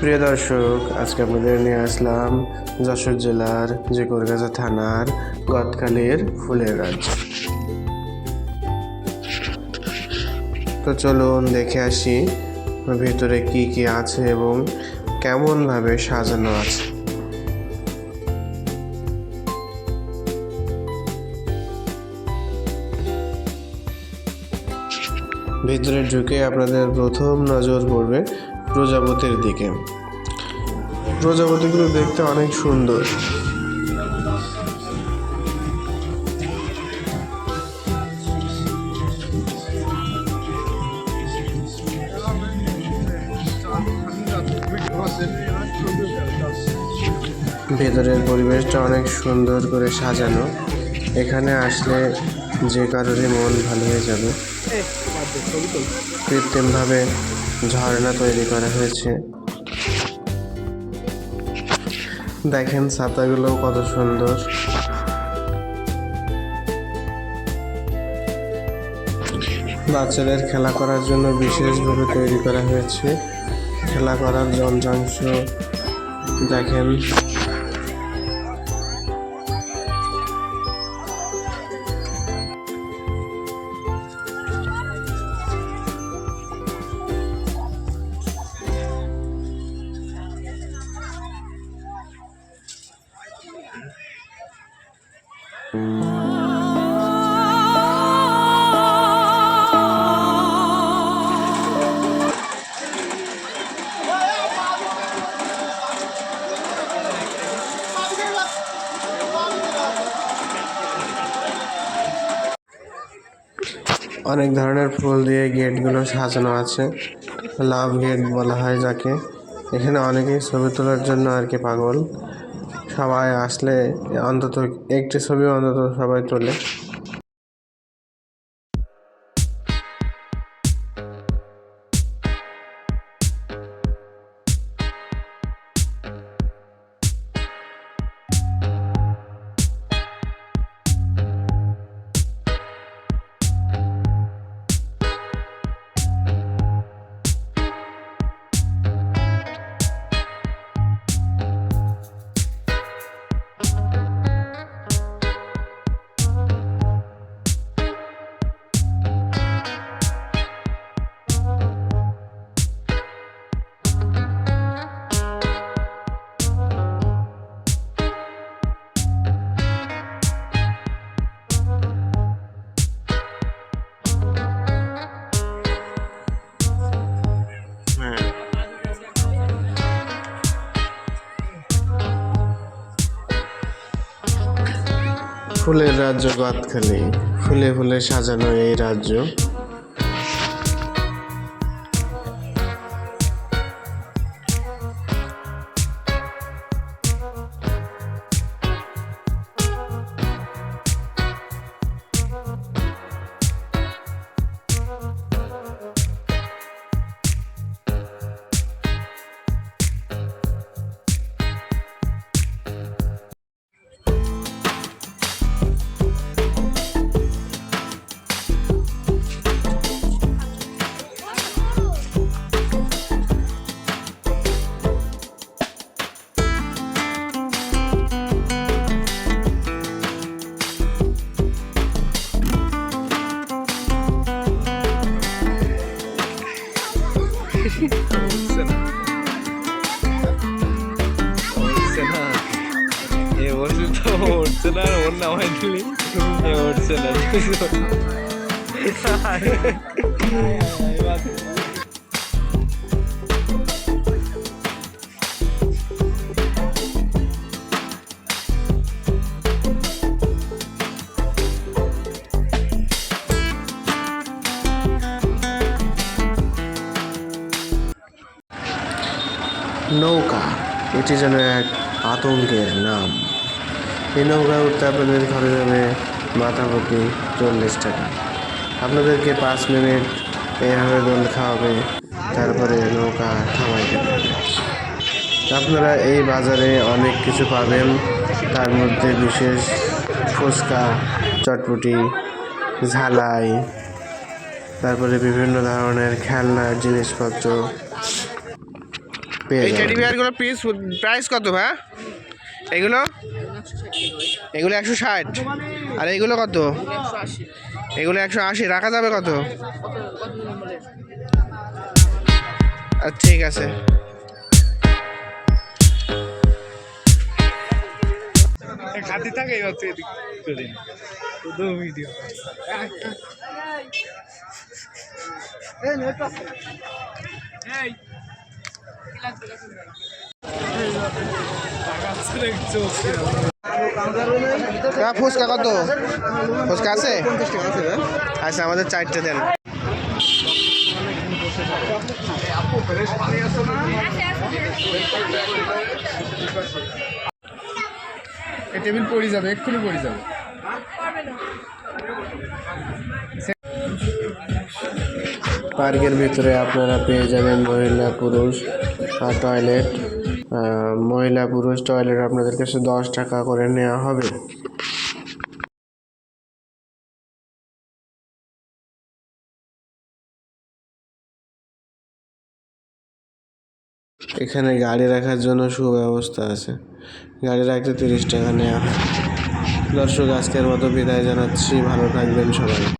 প্রিয় দর্শক, আজকে আপনাদের নিয়ে আসলাম যশোর জেলার জিকরগাছা থানার গদখালির ফুলের রাজ্য। তো চলুন দেখে আসি ভেতরে কি কি আছে এবং কেমনভাবে সাজানো আছে। ভিতরে ঢুকে আপনাদের প্রথম নজর পড়বে প্রজাপতির দিকে। প্রজাপতিগুলো দেখতে অনেক সুন্দর। ভেতরের পরিবেশটা অনেক সুন্দর করে সাজানো। এখানে আসলে যে কারোরই মন ভালো হয়ে যাবে। কৃত্রিমভাবে ঝর্ণা তৈরি করা হয়েছে। দেখেন ছাতাগুলো কত সুন্দর। বাচ্চাদের খেলা করার জন্য বিশেষভাবে তৈরি করা হয়েছে। খেলা করার যন্ত্রাংশ দেখেন। অনেক ধরনের ফুল দিয়ে গেটগুলো সাজানো আছে। লাভ গেট বলা হয় যাকে। এখানে অনেকেই ছবি তোলার জন্য আর কি পাগল। সবাই আসলে অন্তত একটি ছবি অন্তত সবাই তোলে। ফুলের রাজ্য গাতখালি ফুলে ফুলে সাজানো এই রাজ্য। ওর নামাই দিলি। উঠছে না। নৌকা এটি যেন এক আতঙ্কের নাম। এই নৌকা উঠতে আপনাদের ঘরে যাবে মাথা প্রতি চল্লিশ টাকা। আপনাদেরকে পাঁচ মিনিট এইভাবে দোল খাওয়াবে তারপরে নৌকা থামাই দেবে আপনারা এই বাজারে অনেক কিছু পাবেন তার মধ্যে বিশেষ ফুচকা চটপটি ঝালাই তারপরে বিভিন্ন ধরনের খেলনার জিনিসপত্র এই টেডি বিয়ারগুলো পিস প্রাইস কত ভাই? এগুলো? এগুলো একশো ষাট আর এগুলো কত এগুলো একশো আশি রাখা যাবে কত আচ্ছা ঠিক আছে খাতি থাকে ভিডিও কা ফুচকা কত? ফুচকা আছে? আচ্ছা আমাদের চারটে দেন। টেবিল পড়ে যাবে এক্ষুনি পড়ে যাবে। পার্কের ভিতরে আপনারা পেয়ে যাবেন মহিলা পুরুষ আর টয়লেট। মহিলা পুরুষ টয়লেট আপনাদের কাছে দশ টাকা করে নেওয়া হবে। এখানে গাড়ি রাখার জন্য সুব্যবস্থা আছে। গাড়ি রাখতে তিরিশ টাকা নেওয়া হয়। দর্শক, আজকের মতো বিদায় জানাচ্ছি। ভালো থাকবেন সবাই।